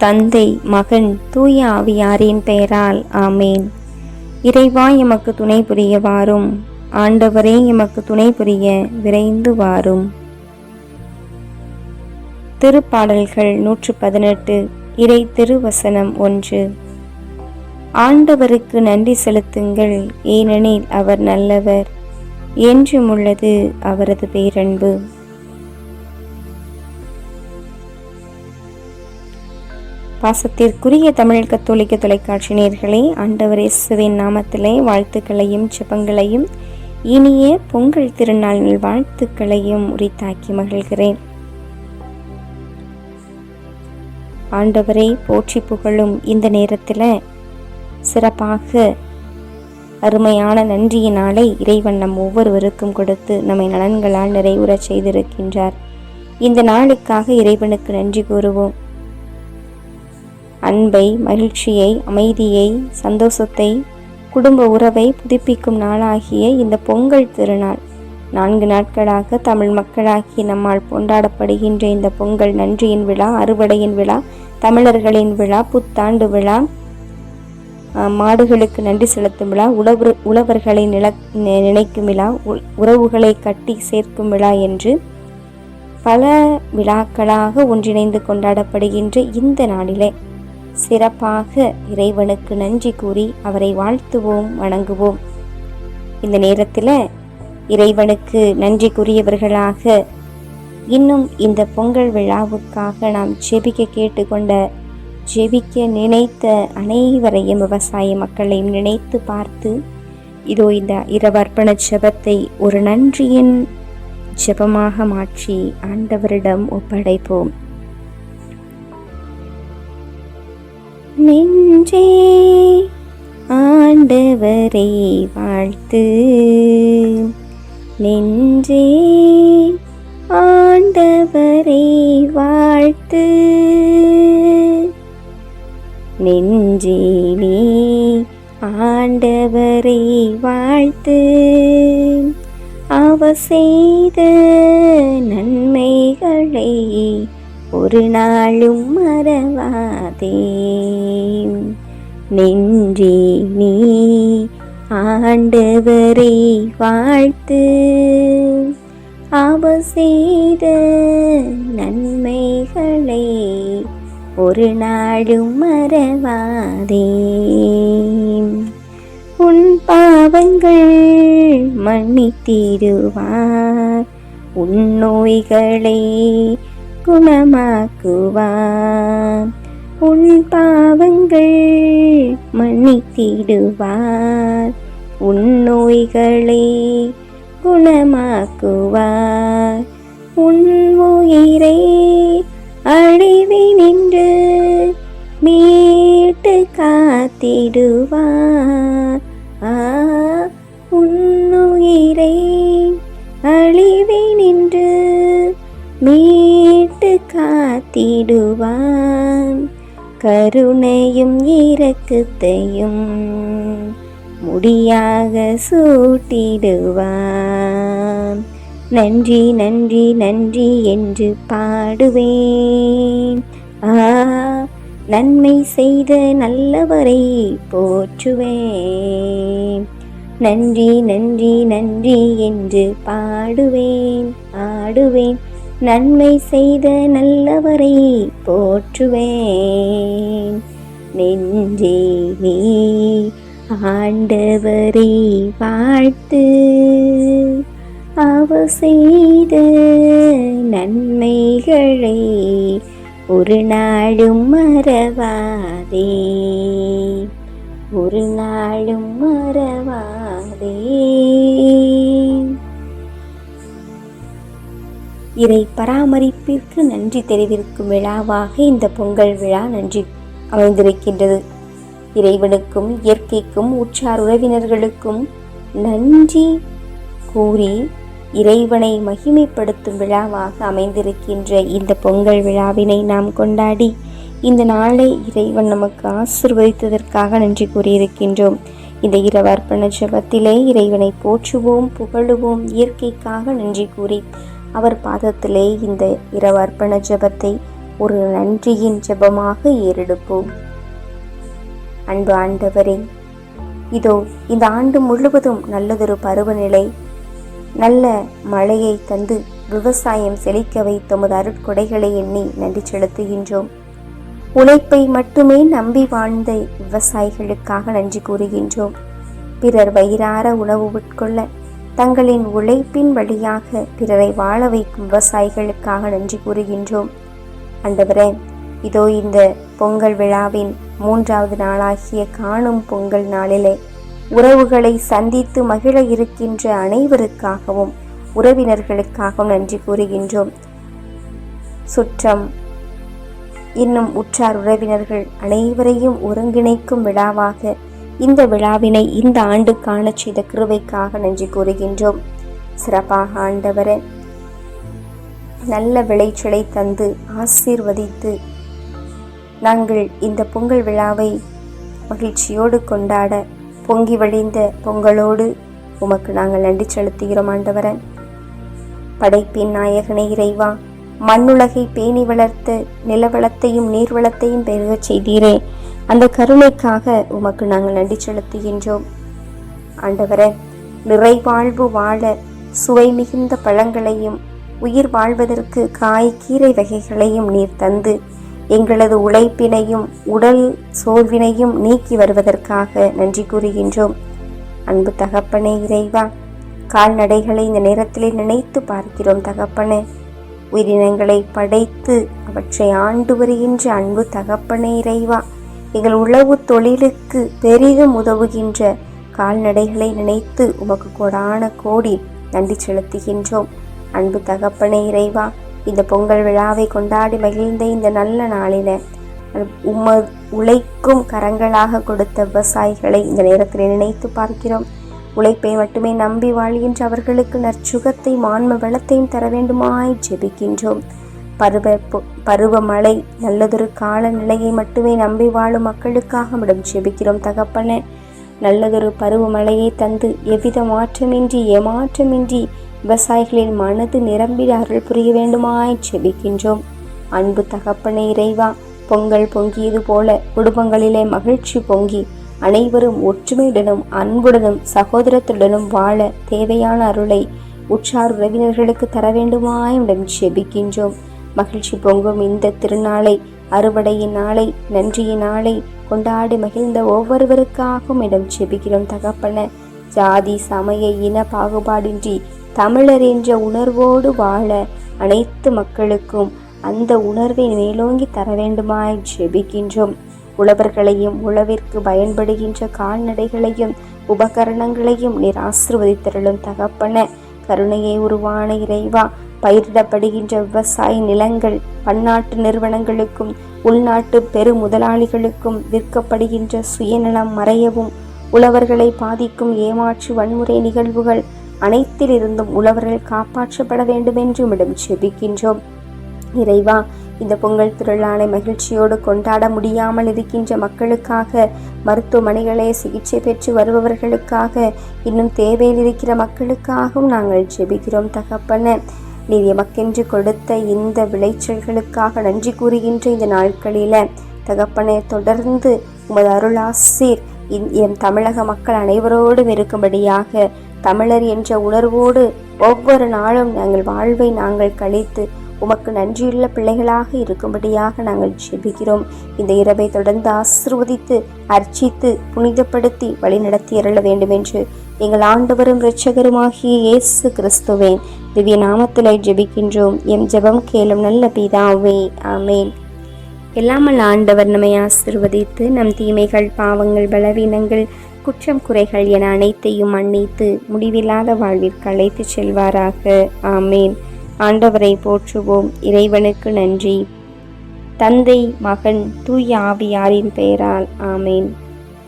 தந்தை மகன் தூய ஆவியாரின் பெயரால் ஆமேன். இறைவா எமக்கு துணை புரிய வாரும். ஆண்டவரே எமக்கு துணை புரிய விரைந்து வாரும். திருப்பாடல்கள் நூற்று பதினெட்டு இறை திருவசனம் ஒன்று. ஆண்டவருக்கு நன்றி செலுத்துங்கள் ஏனெனில் அவர் நல்லவர். என்றும் உள்ளது அவரது பேரன்பு. பாசத்திற்குரிய தமிழ் கத்தோலிக்க தொலைக்காட்சி நேர்களே ஆண்டவர் இயேசுவின் நாமத்திலே வாழ்த்துக்களையும் செபங்களையும் இனிய பொங்கல் திருநாள் வாழ்த்துக்களையும் உரித்தாக்கி மகிழ்கிறேன். ஆண்டவரை போற்றி புகழும் இந்த நேரத்தில் சிறப்பாக அருமையான நன்றியினாலே இறைவன் நம் ஒவ்வொருவருக்கும் கொடுத்து நம்மை நலன்களால் நிறைவுறச் செய்திருக்கின்றார். இந்த நாளுக்காக இறைவனுக்கு நன்றி கூறுவோம். அன்பை மகிழ்ச்சியை அமைதியை சந்தோஷத்தை குடும்ப உறவை புதுப்பிக்கும் நாளாகிய இந்த பொங்கல் திருநாள். நான்கு நாட்களாக தமிழ் மக்களாகிய நம்மால் கொண்டாடப்படுகின்ற இந்த பொங்கல் நன்றியின் விழா அறுவடையின் விழா தமிழர்களின் விழா புத்தாண்டு விழா மாடுகளுக்கு நன்றி செலுத்தும் விழா உழவர் உழவர்களை நில நி- நினைக்கும் விழா உ- உறவுகளை கட்டி சேர்க்கும் விழா என்று பல விழாக்களாக ஒன்றிணைந்து கொண்டாடப்படுகின்ற இந்த நாளிலே. சிறப்பாக இறைவனுக்கு நன்றி கூறி அவரை வாழ்த்துவோம் வணங்குவோம். இந்த நேரத்தில் இறைவனுக்கு நன்றி கூறியவர்களாக இன்னும் இந்த பொங்கல் விழாவுக்காக நாம் ஜெபிக்க கேட்டுக்கொண்ட ஜெபிக்க நினைத்த அனைவரையும் விவசாய மக்களையும் நினைத்து பார்த்து இதோ இந்த இரவர்ப்பண ஜெபத்தை ஒரு நன்றியின் ஜெபமாக மாற்றி ஆண்டவரிடம் ஒப்படைப்போம். நெஞ்சே ஆண்டவரை வாழ்த்து. நெஞ்சே ஆண்டவரை வாழ்த்து. நெஞ்சே ஆண்டவரை வாழ்த்து. அவ செய்த நன்மைகளை ஒரு நாளும் மறவாதே. நெஞ்சே நீ ஆண்டவரை வாழ்த்து. அவ செய்த நன்மைகளை ஒரு நாளும் மறவாதே. உன் பாவங்கள் மன்னித்திடுவார். உன் நோய்களை குணமாக்குவான். உன் பாவங்கள் மன்னித்திடுவார். உன் நோய்களை குணமாக்குவார். உன் உயிரை அழிவி நின்று மீட்டு காத்திடுவார். ஆ உன்னுயிரை அழிவி நின்று மீ காத்திடுவான் கருணையும் இறக்கத்தையும் முடியாக சூட்டிடுவான். நன்றி நன்றி நன்றி என்று பாடுவேன். ஆ நன்மை செய்த நல்லவரை போற்றுவேன். நன்றி நன்றி நன்றி என்று பாடுவேன் ஆடுவேன். நன்மை செய்த நல்லவரை போற்றுவேன். நெஞ்சே நீ ஆண்டவரை வாழ்த்து. அவ செய்த நன்மைகளை ஒரு நாளும் மறவாதே. ஒரு நாளும் மறவாதே. இறை பராமரிப்பிற்கு நன்றி தெரிவிக்கும் விழாவாக இந்த பொங்கல் விழா நன்றி அமைந்திருக்கின்றது. இறைவனுக்கும் இயற்கைக்கும் உற்றார் உறவினர்களுக்கும் நன்றி கூறி இறைவனை மகிமைப்படுத்தும் விழாவாக அமைந்திருக்கின்ற இந்த பொங்கல் விழாவினை நாம் கொண்டாடி இந்த நாளை இறைவன் நமக்கு ஆசிர்வதித்ததற்காக நன்றி கூறியிருக்கின்றோம். இந்த இரவர்ப்பண ஜபத்திலே இறைவனை போற்றுவோம் புகழுவோம் இயற்கைக்காக நன்றி கூறி அவர் பாதத்திலே இந்த இரவர்ப்பண ஜெபத்தை ஒரு நன்றியின் ஜெபமாக ஏறெடுப்போம். அன்பு ஆண்டவரே இதோ இந்த ஆண்டு முழுவதும் நல்லதொரு பருவநிலை நல்ல மழையை தந்து விவசாயம் செழிக்க வைத்த உமது அருட்கொடைகளை எண்ணி நன்றி செலுத்துகின்றோம். உழைப்பை மட்டுமே நம்பி வாழ்ந்த விவசாயிகளுக்காக நன்றி கூறுகின்றோம். பிறர் வயிறார உணவு உட்கொள்ள தங்களின் உழைப்பின் வழியாக பிறரை வாழ வைக்கும் விவசாயிகளுக்காக நன்றி கூறுகின்றோம். அண்டவரே இதோ இந்த பொங்கல் விழாவின் மூன்றாவது நாளாகிய காணும் பொங்கல் நாளிலே உறவுகளை சந்தித்து மகிழ இருக்கின்ற அனைவருக்காகவும் உறவினர்களுக்காகவும் நன்றி கூறுகின்றோம். சுற்றம் இன்னும் உற்றார் உறவினர்கள் அனைவரையும் ஒருங்கிணைக்கும் விழாவாக இந்த விழாவினை இந்த ஆண்டு காண செய்த கிருவைக்காக நன்றி கூறுகின்றோம். சிறப்பாக ஆண்டவரே நல்ல விளைச்சலை தந்து ஆசீர்வதித்து நாங்கள் இந்த பொங்கல் விழாவை மகிழ்ச்சியோடு கொண்டாட பொங்கி வழிந்த பொங்கலோடு உமக்கு நாங்கள் நன்றி செலுத்துகிறோம் ஆண்டவரன் படைப்பின் நாயகனை இறைவா மண்ணுலகை பேணி வளர்த்து நிலவளத்தையும் நீர்வளத்தையும் பெருகச் செய்தீரே. அந்த கருணைக்காக உமக்கு நாங்கள் நன்றி செலுத்துகின்றோம். ஆண்டவரே நிறைவாழ்வு வாழ சுவை மிகுந்த பழங்களையும் உயிர் வாழ்வதற்கு காய் கீரை வகைகளையும் நீர் தந்து எங்களது உழைப்பினையும் உடல் சோர்வினையும் நீக்கி வருவதற்காக நன்றி கூறுகின்றோம். அன்பு தகப்பனே இறைவா கால்நடைகளை இந்த நேரத்திலே நினைத்து பார்க்கிறோம் தகப்பனே. உயிரினங்களை படைத்து அவற்றை ஆண்டு வருகின்ற அன்பு தகப்பனே இறைவா. எங்கள் உழவு தொழிலுக்கு பெரிதும் உதவுகின்ற கால்நடைகளை நினைத்து உமக்கு கோடான கோடி நன்றி செலுத்துகின்றோம். அன்பு தகப்பனே இறைவா இந்த பொங்கல் விழாவை கொண்டாடி மகிழ்ந்த இந்த நல்ல நாளில உம உழைக்கும் கரங்களாக கொடுத்த விவசாயிகளை இந்த நேரத்தில் நினைத்து பார்க்கிறோம். உழைப்பை மட்டுமே நம்பி வாழ்கின்ற அவர்களுக்கு நற்சுகத்தை மான்ம வளத்தையும் தர வேண்டுமாய் ஜெபிக்கின்றோம். பருவ பருவமழை நல்லதொரு காலநிலையை மட்டுமே நம்பி வாழும் மக்களுக்காக விடம் ஜெபிக்கிறோம் தகப்பன. நல்லதொரு பருவமழையை தந்து எவ்வித மாற்றமின்றி ஏமாற்றமின்றி விவசாயிகளின் மனது நிரம்பிட அருள் புரிய வேண்டுமாய் செபிக்கின்றோம் அன்பு தகப்பனை இறைவா பொங்கல் பொங்கியது போல குடும்பங்களிலே மகிழ்ச்சி பொங்கி அனைவரும் ஒற்றுமையுடனும் அன்புடனும் சகோதரத்துடனும் வாழ தேவையான அருளை உற்றார் உறவினர்களுக்கு தர வேண்டுமாய் உடன் ஜெபிக்கின்றோம். மகிழ்ச்சி பொங்கும் இந்த திருநாளை அறுவடையின் நாளை நன்றியின் நாளை கொண்டாடி மகிழ்ந்த ஒவ்வொருவருக்காகவும் இடம் செபிக்கிறோம் தகப்பன. ஜாதி சமய இன பாகுபாடின்றி தமிழர் என்ற உணர்வோடு வாழ அனைத்து மக்களுக்கும் அந்த உணர்வை மேலோங்கி தர வேண்டுமாய் ஜெபிக்கின்றோம் உழவர்களையும் உழவிற்கு பயன்படுகின்ற கால்நடைகளையும் உபகரணங்களையும் நீர் ஆசிர்வதித்தருளும் தகப்பன. கருணையை உருவான இறைவா பயிரிடப்படுகின்ற விவசாய நிலங்கள் பன்னாட்டு நிறுவனங்களுக்கும் உள்நாட்டு பெரு முதலாளிகளுக்கும் விற்கப்படுகின்ற சுயநலம் மறையவும் உழவர்களை பாதிக்கும் ஏமாற்று வன்முறை நிகழ்வுகள் அனைத்திலிருந்தும் உழவர்கள் காப்பாற்றப்பட வேண்டும் என்று இடம் செபிக்கின்றோம். இறைவா இந்த பொங்கல் திருநாளை மகிழ்ச்சியோடு கொண்டாட முடியாமல் இருக்கின்ற மக்களுக்காக மருத்துவமனைகளே சிகிச்சை பெற்று வருபவர்களுக்காக இன்னும் தேவையில் இருக்கிற மக்களுக்காகவும் நாங்கள் ஜெபிக்கிறோம் தகப்பன. நீர் எமக்கென்று கொடுத்த இந்த விளைச்சல்களுக்காக நன்றி கூறுகின்ற இந்த நாட்களில தகப்பனை தொடர்ந்து உமது அருளாசீர் என் தமிழக மக்கள் அனைவரோடும் இருக்கும்படியாக தமிழர் என்ற உணர்வோடு ஒவ்வொரு நாளும் நாங்கள் வாழ்வை நாங்கள் கழித்து உமக்கு நன்றியுள்ள பிள்ளைகளாக இருக்கும்படியாக நாங்கள் ஜெபிக்கிறோம். இந்த இரவை தொடர்ந்து ஆசிர்வதித்து அர்ச்சித்து புனிதப்படுத்தி வழிநடத்தி அருள வேண்டும் என்று எங்கள் ஆண்டவரும் இரட்சகருமாகிய இயேசு கிறிஸ்துவேன் திவ்ய நாமத்தில் ஜெபிக்கின்றோம். எம் ஜெபம் கேளும் நல்ல பிதாவே ஆமேன். எல்லாமல் ஆண்டவர் நம்மை ஆசிர்வதித்து நம் தீமைகள் பாவங்கள் பலவீனங்கள் குற்றம் குறைகள் என அனைத்தையும் மன்னித்து முடிவில்லாத வாழ்விற்கு அழைத்து செல்வாராக. ஆமேன். ஆண்டவரை போற்றுவோம். இறைவனுக்கு நன்றி. தந்தை மகன் தூய ஆவியாரின் பெயரால் ஆமேன்.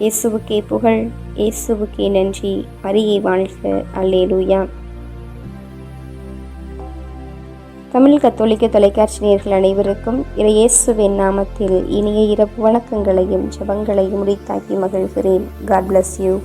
இயேசுவுக்கே புகழ். இயேசுவுக்கே நன்றி. மரியை வாழ்க. அல்லேலூயா. தமிழ் கத்தோலிக்க தொலைக்காட்சி நேர்கள் அனைவருக்கும் இறையேசுவின் நாமத்தில் இனிய இரவு வணக்கங்களையும் ஜபங்களையும் முடித்தாக்கி மகிழ்கிறேன். God bless you